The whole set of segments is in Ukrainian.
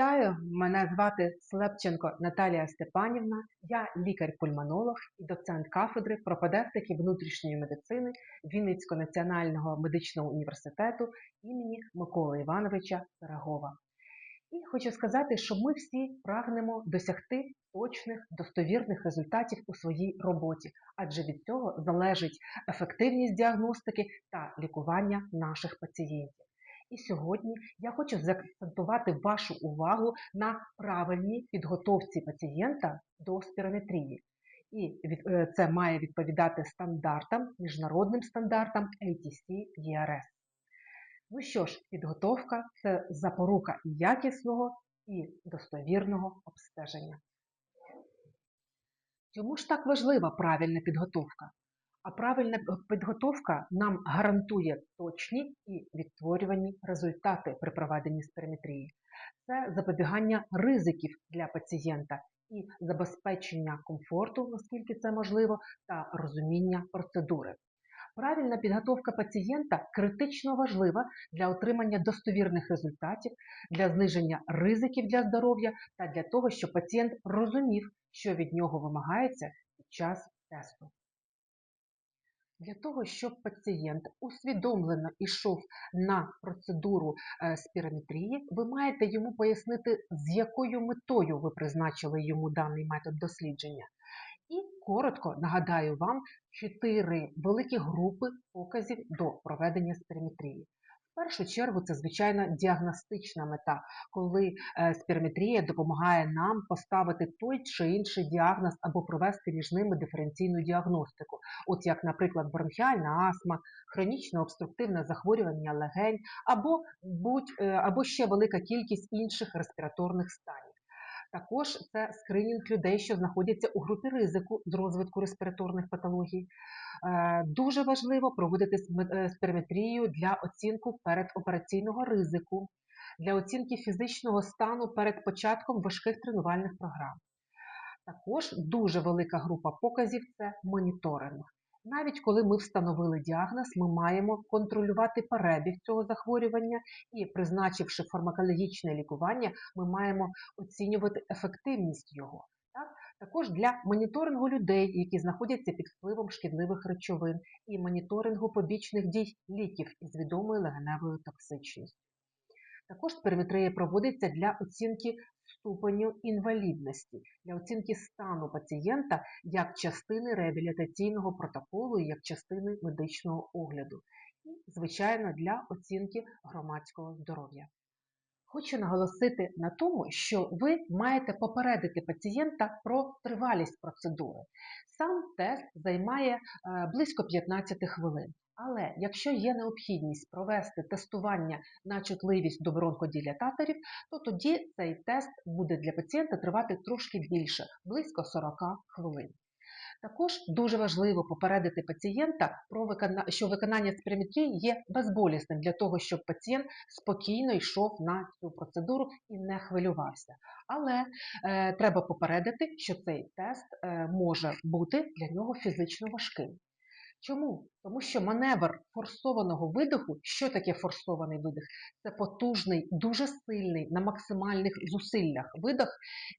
Вітаю! Мене звати Слепченко Наталія Степанівна. Я лікар-пульмонолог і доцент кафедри пропедевтики внутрішньої медицини Вінницького національного медичного університету імені Миколи Івановича Пирогова. І хочу сказати, що ми всі прагнемо досягти точних, достовірних результатів у своїй роботі, адже від цього залежить ефективність діагностики та лікування наших пацієнтів. І сьогодні я хочу заакцентувати вашу увагу на правильній підготовці пацієнта до спірометрії. І е, це має відповідати стандартам, міжнародним стандартам ATC ERS. Ну що ж, підготовка це запорука якісного і достовірного обстеження. Чому ж так важлива правильна підготовка? А правильна підготовка нам гарантує точні і відтворювані результати при проведенні сперметрії. Це запобігання ризиків для пацієнта і забезпечення комфорту, наскільки це можливо, та розуміння процедури. Правильна підготовка пацієнта критично важлива для отримання достовірних результатів, для зниження ризиків для здоров'я та для того, щоб пацієнт розумів, що від нього вимагається під час тесту. Для того, щоб пацієнт усвідомлено йшов на процедуру е, спірометрії, ви маєте йому пояснити, з якою метою ви призначили йому даний метод дослідження. І коротко нагадаю вам чотири великі групи показів до проведення спірометрії першу чергу це звичайно діагностична мета, коли е, спірометрія допомагає нам поставити той чи інший діагноз або провести між ними диференційну діагностику, от як, наприклад, бронхіальна астма, хронічне обструктивне захворювання легень, або будь е, або ще велика кількість інших респіраторних станів. Також це скринінг людей, що знаходяться у групі ризику з розвитку респіраторних патологій. Е, дуже важливо проводити е, для оцінку передопераційного ризику, для оцінки фізичного стану перед початком важких тренувальних програм. Також дуже велика група показів це моніторинг. Навіть коли ми встановили діагноз, ми маємо контролювати перебіг цього захворювання і, призначивши фармакологічне лікування, ми маємо оцінювати ефективність його. Так? Також для моніторингу людей, які знаходяться під впливом шкідливих речовин, і моніторингу побічних дій ліків із відомою легеневою токсичністю. Також периметрія проводиться для оцінки ступеню інвалідності, для оцінки стану пацієнта як частини реабілітаційного протоколу як частини медичного огляду, і, звичайно, для оцінки громадського здоров'я. Хочу наголосити на тому, що ви маєте попередити пацієнта про тривалість процедури. Сам тест займає е, близько 15 хвилин. Але якщо є необхідність провести тестування на чутливість до бронходилататорів, то тоді цей тест буде для пацієнта тривати трошки більше, близько 40 хвилин. Також дуже важливо попередити пацієнта, про виконання, що виконання спірометрії є безболісним для того, щоб пацієнт спокійно йшов на цю процедуру і не хвилювався. Але е, треба попередити, що цей тест е, може бути для нього фізично важким. Чому? Тому що маневр форсованого видиху, що таке форсований видих? Це потужний, дуже сильний на максимальних зусиллях видих,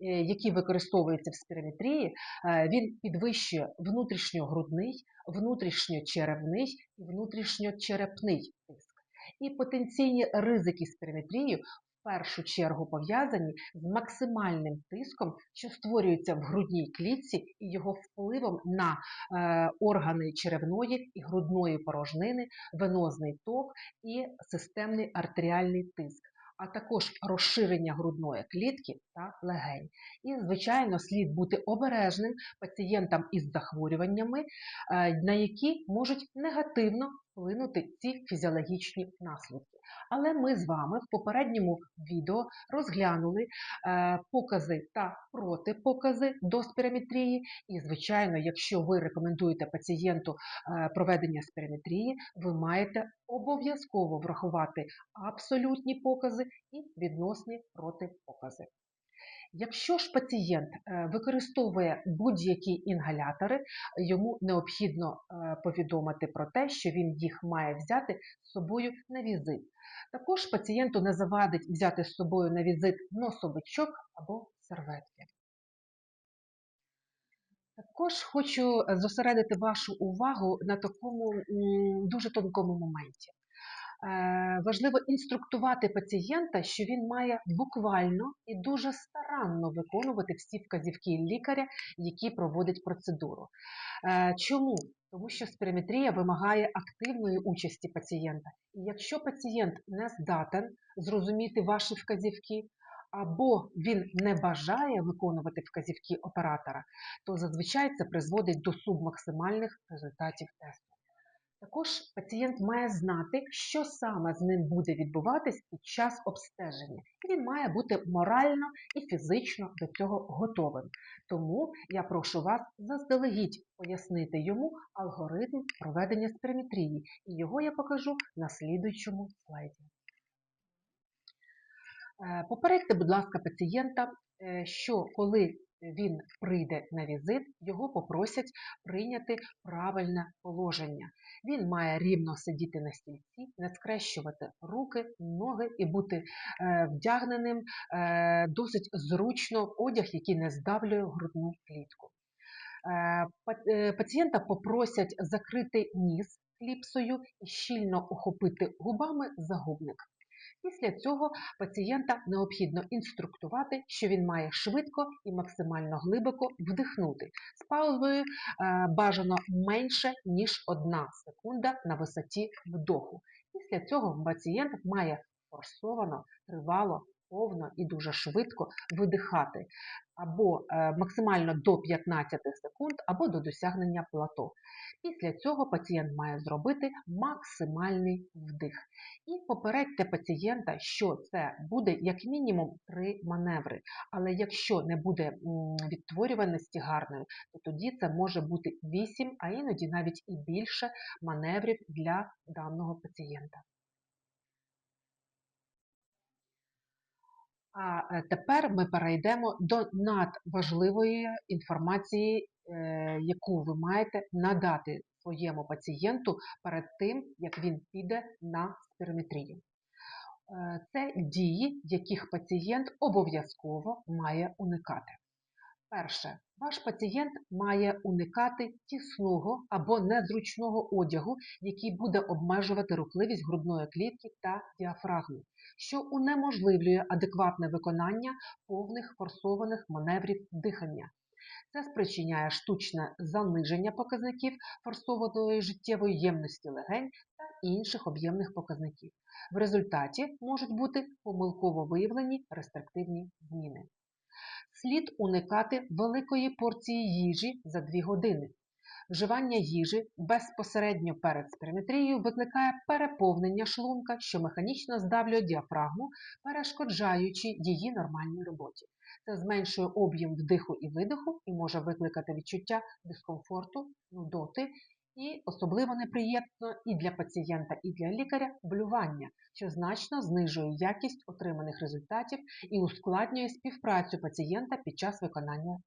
е, який використовується в спірометрії, е, він підвищує внутрішньогрудний, внутрішньочеревний і внутрішньочерепний тиск. І потенційні ризики спірометрії першу чергу пов'язані з максимальним тиском, що створюється в грудній клітці і його впливом на е, органи черевної і грудної порожнини, венозний ток і системний артеріальний тиск. А також розширення грудної клітки та легень. І, звичайно, слід бути обережним пацієнтам із захворюваннями, е, на які можуть негативно вплинути ці фізіологічні наслідки. Але ми з вами в попередньому відео розглянули е, покази та протипокази до спірометрії. І, звичайно, якщо ви рекомендуєте пацієнту е, проведення спірометрії, ви маєте обов'язково врахувати абсолютні покази і відносні протипокази. Якщо ж пацієнт е, використовує будь-які інгалятори, йому необхідно е, повідомити про те, що він їх має взяти з собою на візит. Також пацієнту не завадить взяти з собою на візит носовичок або серветки. Також хочу зосередити вашу увагу на такому дуже тонкому моменті. Е, Важливо інструктувати пацієнта, що він має буквально і дуже старанно виконувати всі вказівки лікаря, які проводить процедуру. Е, Чому? Тому що спірометрія вимагає активної участі пацієнта. І якщо пацієнт не здатен зрозуміти ваші вказівки, або він не бажає виконувати вказівки оператора, то зазвичай це призводить до субмаксимальних результатів тесту. Також пацієнт має знати, що саме з ним буде відбуватись під час обстеження. Він має бути морально і фізично до цього готовим. Тому я прошу вас заздалегідь пояснити йому алгоритм проведення спірометрії, і його я покажу на слідуючому слайді. Е, Попередьте, будь ласка, пацієнта, е, що коли він прийде на візит, його попросять прийняти правильне положення. Він має рівно сидіти на стільці, не скрещувати руки, ноги і бути е, вдягненим е, досить зручно одяг, який не здавлює грудну клітку. Е, Пацієнта попросять закрити ніс кліпсою і щільно охопити губами загубник. Після цього пацієнта необхідно інструктувати, що він має швидко і максимально глибоко вдихнути з паузою е, бажано менше, ніж одна секунда на висоті вдоху. Після цього пацієнт має форсовано, тривало, повно і дуже швидко видихати або е, максимально до 15 секунд, або до досягнення плато. Після цього пацієнт має зробити максимальний вдих. І попередьте пацієнта, що це буде як мінімум три маневри. Але якщо не буде відтворюваності гарної, то тоді це може бути 8, а іноді навіть і більше маневрів для даного пацієнта. А е, тепер ми перейдемо до надважливої інформації, е, яку ви маєте надати своєму пацієнту перед тим, як він піде на спірометрію. Е, Це дії, яких пацієнт обов'язково має уникати. Перше, ваш пацієнт має уникати тісного або незручного одягу, який буде обмежувати рухливість грудної клітки та діафрагми, що унеможливлює адекватне виконання повних форсованих маневрів дихання. Це спричиняє штучне заниження показників форсованої життєвої ємності легень та інших об'ємних показників. В результаті можуть бути помилково виявлені рестриктивні зміни. Слід уникати великої порції їжі за 2 години. Вживання їжі безпосередньо перед спірометрією викликає переповнення шлунка, що механічно здавлює діафрагму, перешкоджаючи її нормальній роботі. Це зменшує об'єм вдиху і видиху і може викликати відчуття дискомфорту, нудоти і особливо неприємно і для пацієнта, і для лікаря блювання, що значно знижує якість отриманих результатів і ускладнює співпрацю пацієнта під час виконання.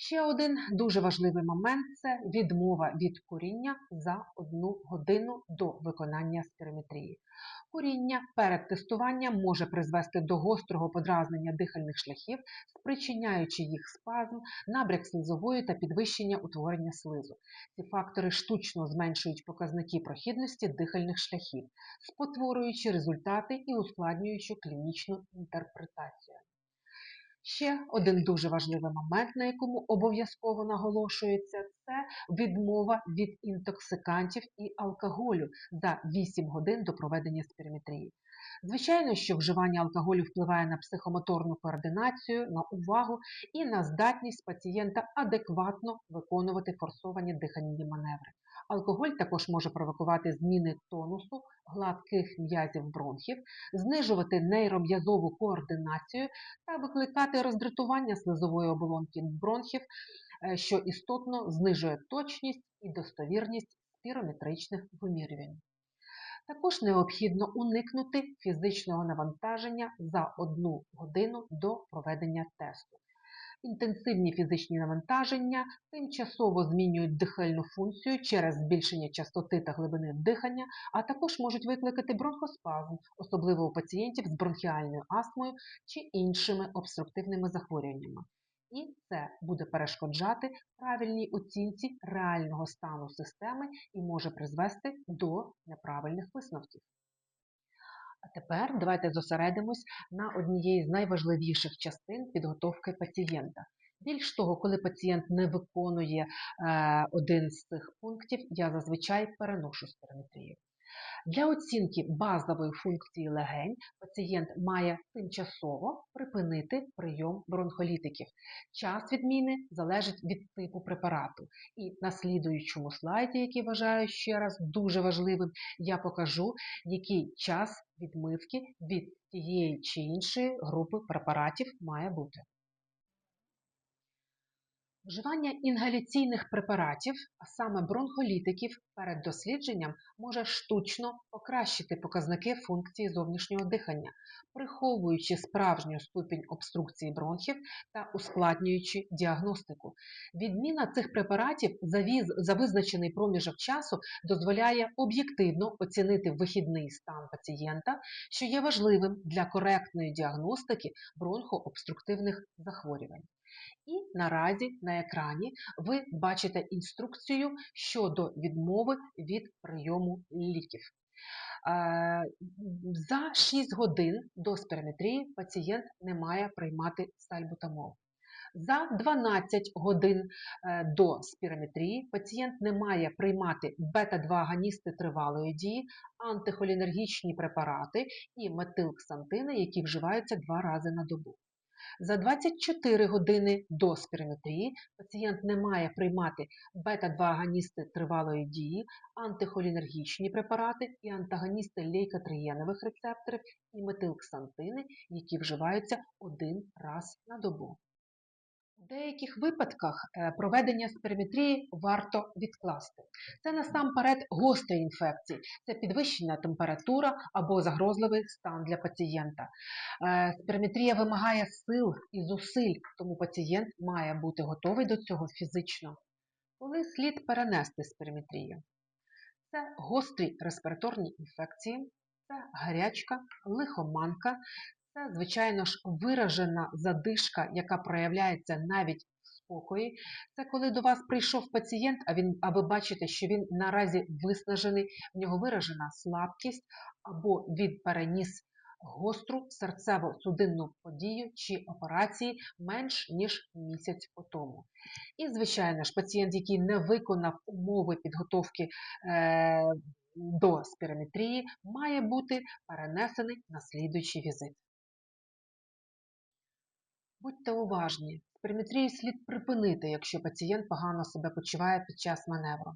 Ще один дуже важливий момент це відмова від куріння за одну годину до виконання спірометрії. Куріння перед тестуванням може призвести до гострого подразнення дихальних шляхів, спричиняючи їх спазм, набряк слизової та підвищення утворення слизу. Ці фактори штучно зменшують показники прохідності дихальних шляхів, спотворюючи результати і ускладнюючи клінічну інтерпретацію. Ще один дуже важливий момент, на якому обов'язково наголошується, це відмова від інтоксикантів і алкоголю за 8 годин до проведення спірометрії. Звичайно, що вживання алкоголю впливає на психомоторну координацію, на увагу і на здатність пацієнта адекватно виконувати форсовані дихальні маневри. Алкоголь також може провокувати зміни тонусу гладких м'язів бронхів, знижувати нейром'язову координацію та викликати роздратування слизової оболонки бронхів, е, що істотно знижує точність і достовірність спірометричних вимірювань. Також необхідно уникнути фізичного навантаження за одну годину до проведення тесту. Інтенсивні фізичні навантаження тимчасово змінюють дихальну функцію через збільшення частоти та глибини дихання, а також можуть викликати бронхоспазм, особливо у пацієнтів з бронхіальною астмою чи іншими обструктивними захворюваннями. І це буде перешкоджати правильній оцінці реального стану системи і може призвести до неправильних висновків. А тепер давайте зосередимось на однієї з найважливіших частин підготовки пацієнта. Більш того, коли пацієнт не виконує е, один з цих пунктів, я зазвичай переношу спірометрію. Для оцінки базової функції легень пацієнт має тимчасово припинити прийом бронхолітиків. Час відміни залежить від типу препарату. І на слідуючому слайді, який вважаю ще раз дуже важливим, я покажу, який час відмивки від тієї чи іншої групи препаратів має бути. Вживання інгаляційних препаратів, а саме бронхолітиків, перед дослідженням може штучно покращити показники функції зовнішнього дихання, приховуючи справжню ступінь обструкції бронхів та ускладнюючи діагностику. Відміна цих препаратів за, визначений проміжок часу дозволяє об'єктивно оцінити вихідний стан пацієнта, що є важливим для коректної діагностики бронхообструктивних захворювань. І наразі на екрані ви бачите інструкцію щодо відмови від прийому ліків. Е, за 6 годин до спірометрії пацієнт не має приймати сальбутамол. За 12 годин е, до спірометрії пацієнт не має приймати бета-2-аганісти тривалої дії, антихолінергічні препарати і метилксантини, які вживаються два рази на добу. За 24 години до спірометрії пацієнт не має приймати бета-2-агоністи тривалої дії, антихолінергічні препарати і антагоністи лейкотриєнових рецепторів і метилксантини, які вживаються один раз на добу. У деяких випадках е, проведення спірометрії варто відкласти. Це насамперед гострі інфекції, це підвищена температура або загрозливий стан для пацієнта. Е, вимагає сил і зусиль, тому пацієнт має бути готовий до цього фізично. Коли слід перенести спірометрію? Це гострі респіраторні інфекції, це гарячка, лихоманка, це, звичайно ж, виражена задишка, яка проявляється навіть в спокої. Це коли до вас прийшов пацієнт, а він, а ви бачите, що він наразі виснажений, в нього виражена слабкість, або він переніс гостру серцево-судинну подію чи операції менш ніж місяць по тому. І, звичайно ж, пацієнт, який не виконав умови підготовки. Е до спірометрії має бути перенесений на слідуючий візит. Будьте уважні, спірометрію слід припинити, якщо пацієнт погано себе почуває під час маневру.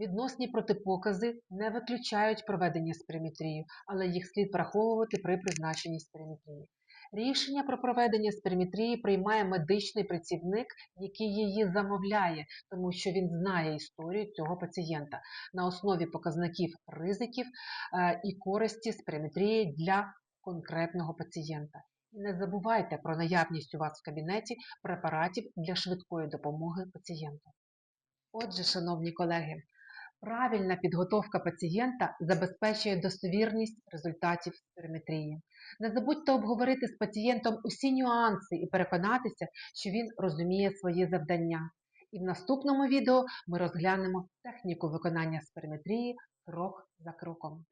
Відносні протипокази не виключають проведення спірометрії, але їх слід враховувати при призначенні спірометрії. Рішення про проведення спірометрії приймає медичний працівник, який її замовляє, тому що він знає історію цього пацієнта на основі показників ризиків е, і користі спірометрії для конкретного пацієнта. Не забувайте про наявність у вас в кабінеті препаратів для швидкої допомоги пацієнту. Отже, шановні колеги, правильна підготовка пацієнта забезпечує достовірність результатів спірометрії. Не забудьте обговорити з пацієнтом усі нюанси і переконатися, що він розуміє своє завдання. І в наступному відео ми розглянемо техніку виконання спірометрії крок за кроком.